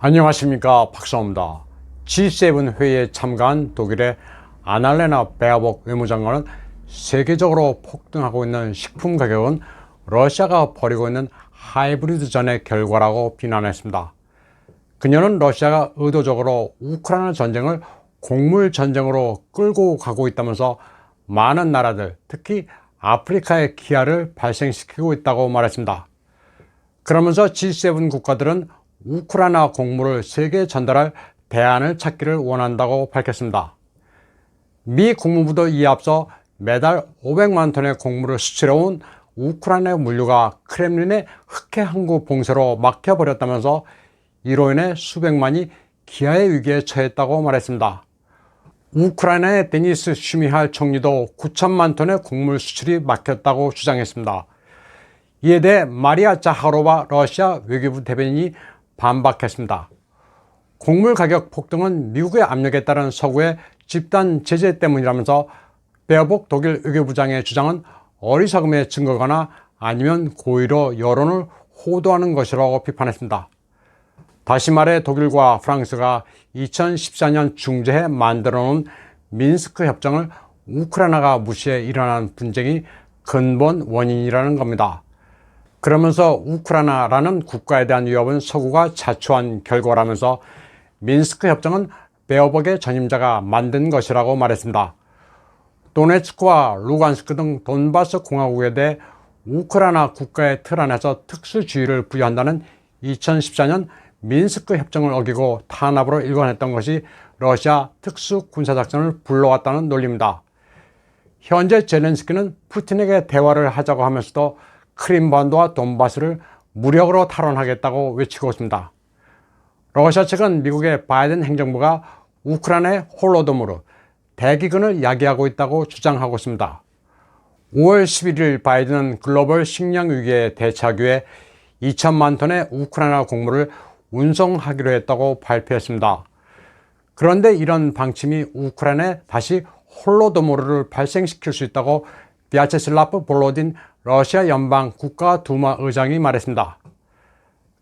안녕하십니까 박사입니다. G7 회의에 참가한 독일의 아날레나 베아복 외무장관은 세계적으로 폭등하고 있는 식품 가격은 러시아가 벌이고 있는 하이브리드 전의 결과라고 비난했습니다. 그녀는 러시아가 의도적으로 우크라이나 전쟁을 곡물 전쟁으로 끌고 가고 있다면서 많은 나라들, 특히 아프리카의 기아를 발생시키고 있다고 말했습니다. 그러면서 G7 국가들은 우크라이나 곡물을 세계에 전달할 대안을 찾기를 원한다고 밝혔습니다. 미 국무부도 이에 앞서 매달 500만 톤의 곡물을 수출해온 우크라이나 물류가 크렘린의 흑해 항구 봉쇄로 막혀버렸다면서 이로 인해 수백만이 기아의 위기에 처했다고 말했습니다. 우크라이나의 데니스 슈미할 총리도 9천만 톤의 곡물 수출이 막혔다고 주장했습니다. 이에 대해 마리아 자하로바 러시아 외교부 대변인이 반박했습니다. 곡물 가격 폭등은 미국의 압력에 따른 서구의 집단 제재 때문이라면서 베어복 독일 외교부장의 주장은 어리석음의 증거거나 아니면 고의로 여론을 호도하는 것이라고 비판했습니다. 다시 말해 독일과 프랑스가 2014년 중재해 만들어 놓은 민스크 협정을 우크라이나가 무시해 일어난 분쟁이 근본 원인이라는 겁니다. 그러면서 우크라이나라는 국가에 대한 위협은 서구가 자초한 결과라면서 민스크 협정은 베어벅의 전임자가 만든 것이라고 말했습니다. 도네츠크와 루간스크 등 돈바스 공화국에 대해 우크라이나 국가의 틀 안에서 특수주의를 부여한다는 2014년 민스크 협정을 어기고 탄압으로 일관했던 것이 러시아 특수 군사작전을 불러왔다는 논리입니다. 현재 제렌스키는 푸틴에게 대화를 하자고 하면서도 크림반도와 돈바스를 무력으로 탈환하겠다고 외치고 있습니다. 러시아 측은 미국의 바이든 행정부가 우크라이나의 홀로돔으로 대기근을 야기하고 있다고 주장하고 있습니다. 5월 11일 바이든은 글로벌 식량 위기에 대처하기 위해 2천만 톤의 우크라이나 곡물을 운송하기로 했다고 발표했습니다. 그런데 이런 방침이 우크라이나에 다시 홀로도모르를 발생시킬 수 있다고 비아체슬라프 볼로딘 러시아 연방 국가두마 의장이 말했습니다.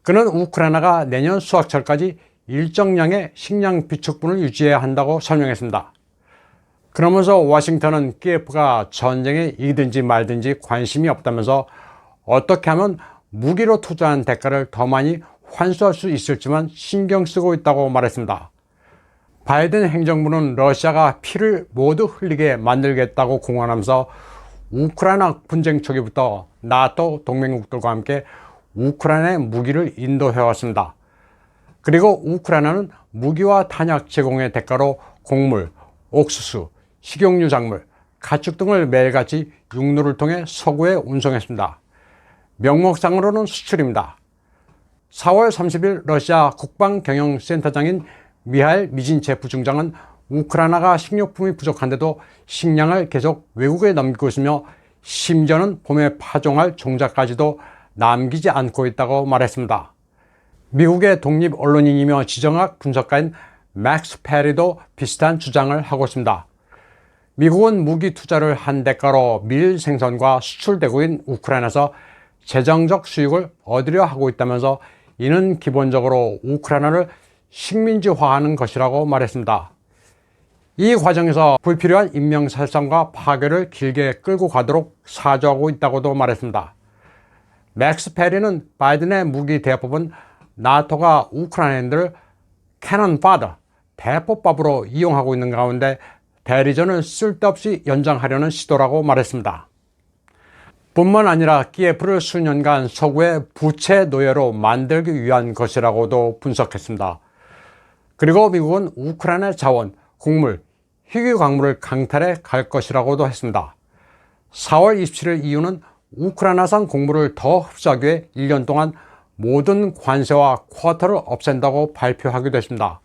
그는 우크라이나가 내년 수학철까지 일정량의 식량 비축분을 유지해야 한다고 설명했습니다. 그러면서 워싱턴은 키예프가 전쟁에 이든지 말든지 관심이 없다면서 어떻게 하면 무기로 투자한 대가를 더 많이 환수할 수 있을지만 신경 쓰고 있다고 말했습니다. 바이든 행정부는 러시아가 피를 모두 흘리게 만들겠다고 공언하면서 우크라이나 분쟁 초기부터 나토 동맹국들과 함께 우크라이나에 무기를 인도해 왔습니다. 그리고 우크라이나는 무기와 탄약 제공의 대가로 곡물, 옥수수, 식용유 작물, 가축 등을 매일같이 육로를 통해 서구에 운송했습니다. 명목상으로는 수출입니다. 4월 30일 러시아 국방경영센터장인 미하일 미진체 부중장은 우크라이나가 식료품이 부족한데도 식량을 계속 외국에 넘기고 있으며 심지어는 봄에 파종할 종자까지도 남기지 않고 있다고 말했습니다. 미국의 독립 언론인이며 지정학 분석가인 맥스 페리도 비슷한 주장을 하고 있습니다. 미국은 무기 투자를 한 대가로 밀 생산과 수출되고인 우크라이나에서 재정적 수익을 얻으려 하고 있다면서 이는 기본적으로 우크라이나를 식민지화하는 것이라고 말했습니다. 이 과정에서 불필요한 인명살상과 파괴를 길게 끌고 가도록 사주하고 있다고도 말했습니다. 맥스 페리는 바이든의 무기 대법은 나토가 우크라이나인들을 캐논 파더, 대포밥으로 이용하고 있는 가운데 대리전을 쓸데없이 연장하려는 시도라고 말했습니다. 뿐만 아니라 키예프를 수년간 서구의 부채 노예로 만들기 위한 것이라고도 분석했습니다. 그리고 미국은 우크라이나 자원, 곡물, 희귀 광물을 강탈해 갈 것이라고도 했습니다. 4월 27일 이유는 우크라이나산 곡물을 더 흡수하기 위해 1년 동안 모든 관세와 쿼터를 없앤다고 발표하기도 했습니다.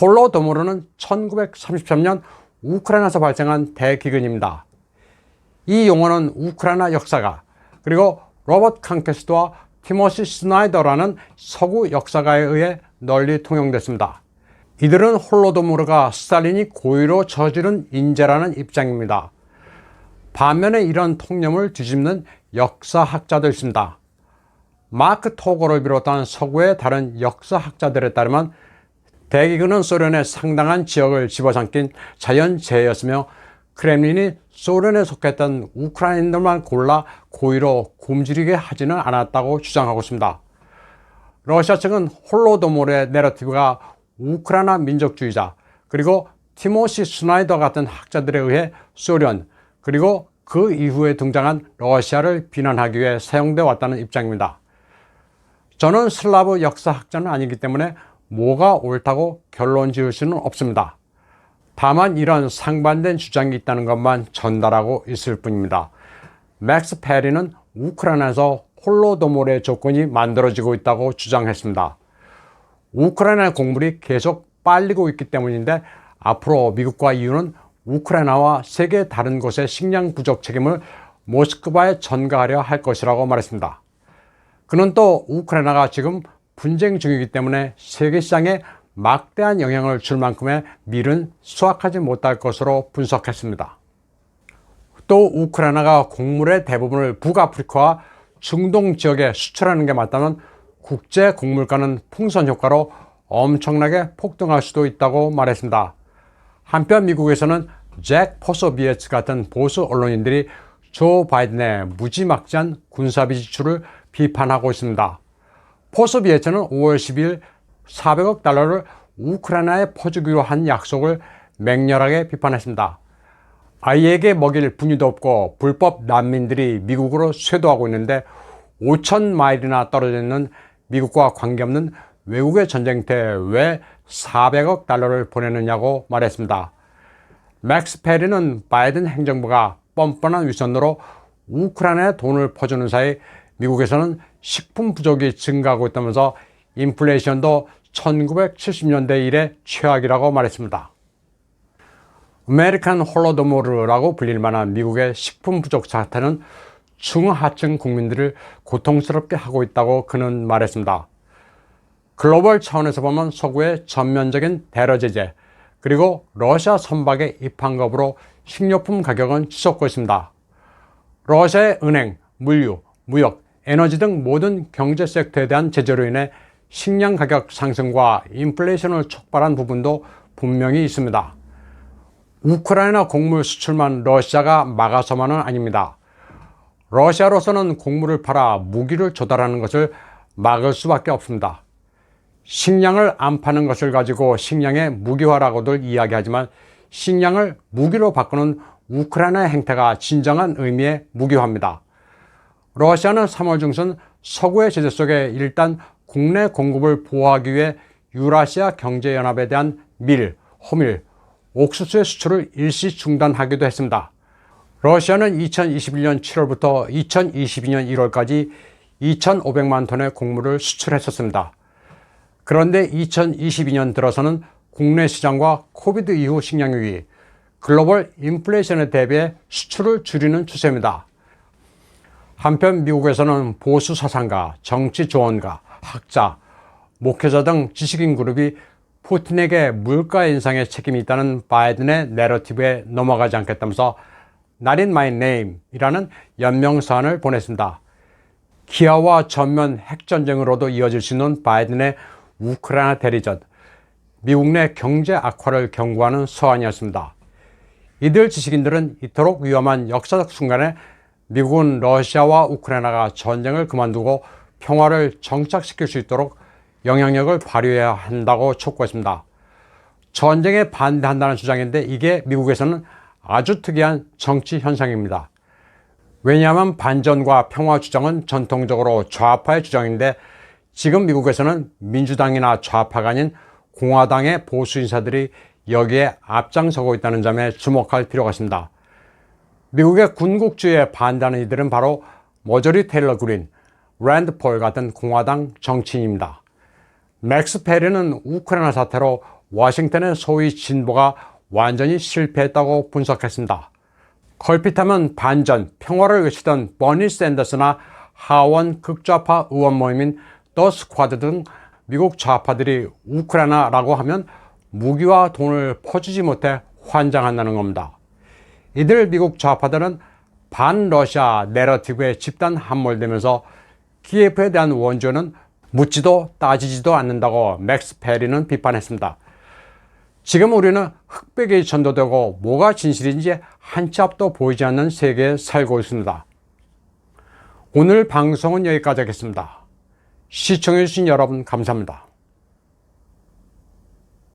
홀로도모르는 1933년 우크라이나에서 발생한 대기근입니다. 이 용어는 우크라이나 역사가 그리고 로버트 칸케스트와 티모시 스나이더라는 서구 역사가에 의해 널리 통용됐습니다. 이들은 홀로도모르가 스탈린이 고의로 저지른 인재라는 입장입니다. 반면에 이런 통념을 뒤집는 역사학자도 있습니다. 마크 토고를 비롯한 서구의 다른 역사학자들에 따르면 대기근은 소련의 상당한 지역을 집어삼킨 자연재해였으며 크렘린이 소련에 속했던 우크라이나들만 골라 고의로 굶주리게 하지는 않았다고 주장하고 있습니다. 러시아 측은 홀로도몰의 내러티브가 우크라이나 민족주의자 그리고 티모시 스나이더 같은 학자들에 의해 소련 그리고 그 이후에 등장한 러시아를 비난하기 위해 사용되어 왔다는 입장입니다. 저는 슬라브 역사학자는 아니기 때문에 뭐가 옳다고 결론 지을 수는 없습니다. 다만 이런 상반된 주장이 있다는 것만 전달하고 있을 뿐입니다. 맥스 페리는 우크라이나에서 홀로도몰의 조건이 만들어지고 있다고 주장했습니다. 우크라이나 곡물이 계속 빨리고 있기 때문인데 앞으로 미국과 EU는 우크라이나와 세계 다른 곳의 식량 부족 책임을 모스크바에 전가하려 할 것이라고 말했습니다. 그는 또 우크라이나가 지금 분쟁 중이기 때문에 세계 시장에 막대한 영향을 줄 만큼의 밀은 수확하지 못할 것으로 분석했습니다. 또 우크라이나가 곡물의 대부분을 북아프리카와 중동 지역에 수출하는 게 맞다면 국제 곡물가는 풍선 효과로 엄청나게 폭등할 수도 있다고 말했습니다. 한편 미국에서는 잭 포소비에츠 같은 보수 언론인들이 조 바이든의 무지막지한 군사비 지출을 비판하고 있습니다. 포소비에츠는 5월 10일 400억 달러를 우크라이나에 퍼주기로 한 약속을 맹렬하게 비판했습니다. 아이에게 먹일 분유도 없고 불법 난민들이 미국으로 쇄도하고 있는데 5천 마일이나 떨어져 있는 미국과 관계없는 외국의 전쟁터에 왜 400억 달러를 보내느냐고 말했습니다. 맥스 페리는 바이든 행정부가 뻔뻔한 위선으로 우크라이나에 돈을 퍼주는 사이 미국에서는 식품 부족이 증가하고 있다면서 인플레이션도 1970년대 이래 최악이라고 말했습니다. 아메리칸 홀로도모르라고 불릴 만한 미국의 식품 부족 사태는 중하층 국민들을 고통스럽게 하고 있다고 그는 말했습니다. 글로벌 차원에서 보면 서구의 전면적인 대러 제재 그리고 러시아 선박의 입항급으로 식료품 가격은 치솟고 있습니다. 러시아의 은행, 물류, 무역, 에너지 등 모든 경제 섹터에 대한 제재로 인해 식량 가격 상승과 인플레이션을 촉발한 부분도 분명히 있습니다. 우크라이나 곡물 수출만 러시아가 막아서만은 아닙니다. 러시아로서는 곡물을 팔아 무기를 조달하는 것을 막을 수밖에 없습니다. 식량을 안 파는 것을 가지고 식량의 무기화라고들 이야기하지만 식량을 무기로 바꾸는 우크라이나의 행태가 진정한 의미의 무기화입니다. 러시아는 3월 중순 서구의 제재 속에 일단 국내 공급을 보호하기 위해 유라시아 경제연합에 대한 밀, 호밀, 옥수수의 수출을 일시 중단하기도 했습니다. 러시아는 2021년 7월부터 2022년 1월까지 2,500만 톤의 곡물을 수출했었습니다. 그런데 2022년 들어서는 국내 시장과 코비드 이후 식량 위기, 글로벌 인플레이션에 대비해 수출을 줄이는 추세입니다. 한편 미국에서는 보수 사상가, 정치 조언가, 학자, 목회자 등 지식인 그룹이 푸틴에게 물가 인상에 책임이 있다는 바이든의 내러티브에 넘어가지 않겠다면서 Not in my name 이라는 연명서안을 보냈습니다. 기아와 전면 핵전쟁으로도 이어질 수 있는 바이든의 우크라이나 대리전, 미국 내 경제 악화를 경고하는 서한이었습니다. 이들 지식인들은 이토록 위험한 역사적 순간에 미국은 러시아와 우크라이나가 전쟁을 그만두고 평화를 정착시킬 수 있도록 영향력을 발휘해야 한다고 촉구했습니다. 전쟁에 반대한다는 주장인데 이게 미국에서는 아주 특이한 정치 현상입니다. 왜냐하면 반전과 평화 주장은 전통적으로 좌파의 주장인데 지금 미국에서는 민주당이나 좌파가 아닌 공화당의 보수 인사들이 여기에 앞장서고 있다는 점에 주목할 필요가 있습니다. 미국의 군국주의에 반대하는 이들은 바로 머저리 테일러 그린, 랜드 폴 같은 공화당 정치인입니다. 맥스 페리는 우크라이나 사태로 워싱턴의 소위 진보가 완전히 실패했다고 분석했습니다. 걸핏하면 반전, 평화를 외치던 버니 샌더스나 하원 극좌파 의원 모임인 더 스쿼드 등 미국 좌파들이 우크라이나라고 하면 무기와 돈을 퍼주지 못해 환장한다는 겁니다. 이들 미국 좌파들은 반러시아 내러티브에 집단 함몰되면서 키예프에 대한 원조는 묻지도 따지지도 않는다고 맥스 페리는 비판했습니다. 지금 우리는 흑백에 전도되고 뭐가 진실인지 한 치 앞도 보이지 않는 세계에 살고 있습니다. 오늘 방송은 여기까지 하겠습니다. 시청해주신 여러분 감사합니다.